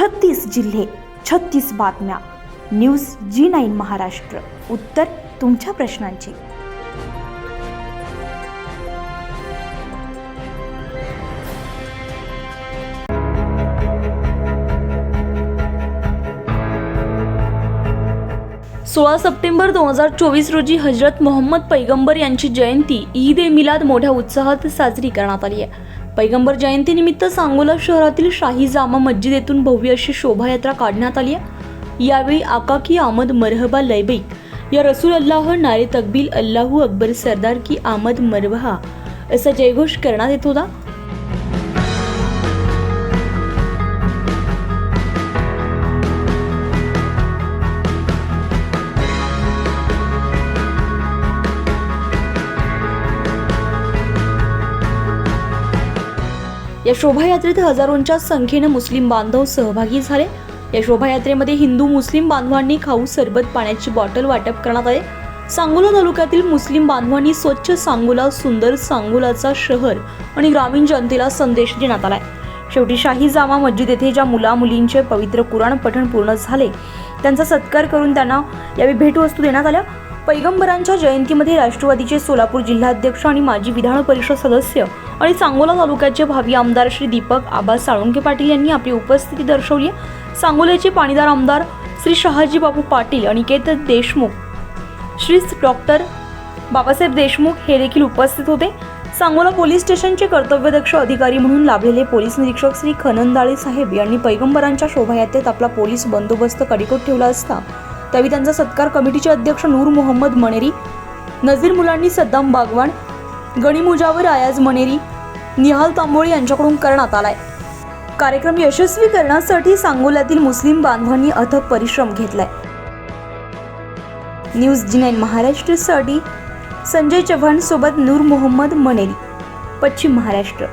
छत्तीस जिल्हे छत्तीस बातम्या. News G nine Maharashtra. उत्तर तुमच्या प्रश्नांची. सोळा सप्टेंबर दोन हजार चोवीस रोजी हजरत मोहम्मद पैगंबर यांची जयंती ईद ए मिलाद मोठ्या उत्साहात साजरी करण्यात आली आहे. पैगंबर जयंतीनिमित्त सांगोला शहरातील शाही जामा मस्जिद येथून भव्य अशी शोभायात्रा काढण्यात आली आहे. यावेळी आकाकी आमद मरहबा लैबई या रसूल अल्लाह नारे तकबील अल्लाहू अकबर सरदार की आमद मरबहा असा जयघोष करण्यात येत होता. या शोभायात्रेत हजारोंच्या संख्येनं मुस्लिम बांधव सहभागी झाले. या शोभायात्रेमध्ये हिंदू मुस्लिम बांधवांनी खाऊ सरबत पाण्याची बॉटल वाटप करण्यात आले. सांगोला तालुक्यातील मुस्लिम बांधवांनी स्वच्छ सांगोला सुंदर सांगोलाचा शहर आणि ग्रामीण जनतेला संदेश देण्यात आलाय. शेवटी शाही जामा मस्जिद येथे ज्या मुला मुलींचे पवित्र कुराण पठण पूर्ण झाले त्यांचा सत्कार करून त्यांना यावेळी भेटवस्तू देण्यात आल्या. पैगंबरांच्या जयंतीमध्ये राष्ट्रवादीचे सोलापूर जिल्हाध्यक्ष आणि माजी विधान परिषद सदस्य आणि सांगोला तालुक्याचे भावी आमदार श्री दीपक आबा साळुंके पाटील यांनी आपली उपस्थिती दर्शवली. सांगोल्याचे पाणीदार आमदार श्री शहाजी बापू पाटील अनिकेत देशमुख श्री डॉक्टर बाबासाहेब देशमुख हे देखील उपस्थित होते. सांगोला पोलीस स्टेशनचे कर्तव्यदक्ष अधिकारी म्हणून लाभलेले पोलीस निरीक्षक श्री खनंदाळे साहेब यांनी पैगंबरांच्या शोभायात्रेत आपला पोलीस बंदोबस्त कडीकोट ठेवला असता त्यावेळी त्यांचा सत्कार कमिटीचे अध्यक्ष नूर मोहम्मद मणेरी नझीर मुलांनी सद्दाम बागवान गणिमुजावर आयाज मणेरी निहाल तांबोळी यांच्याकडून करण्यात आलाय. कार्यक्रम यशस्वी करण्यासाठी सांगोल्यातील मुस्लिम बांधवांनी अथक परिश्रम घेतलाय. न्यूज जी नाईन महाराष्ट्रसाठी संजय चव्हाण सोबत नूर मोहम्मद मनेरी पश्चिम महाराष्ट्र.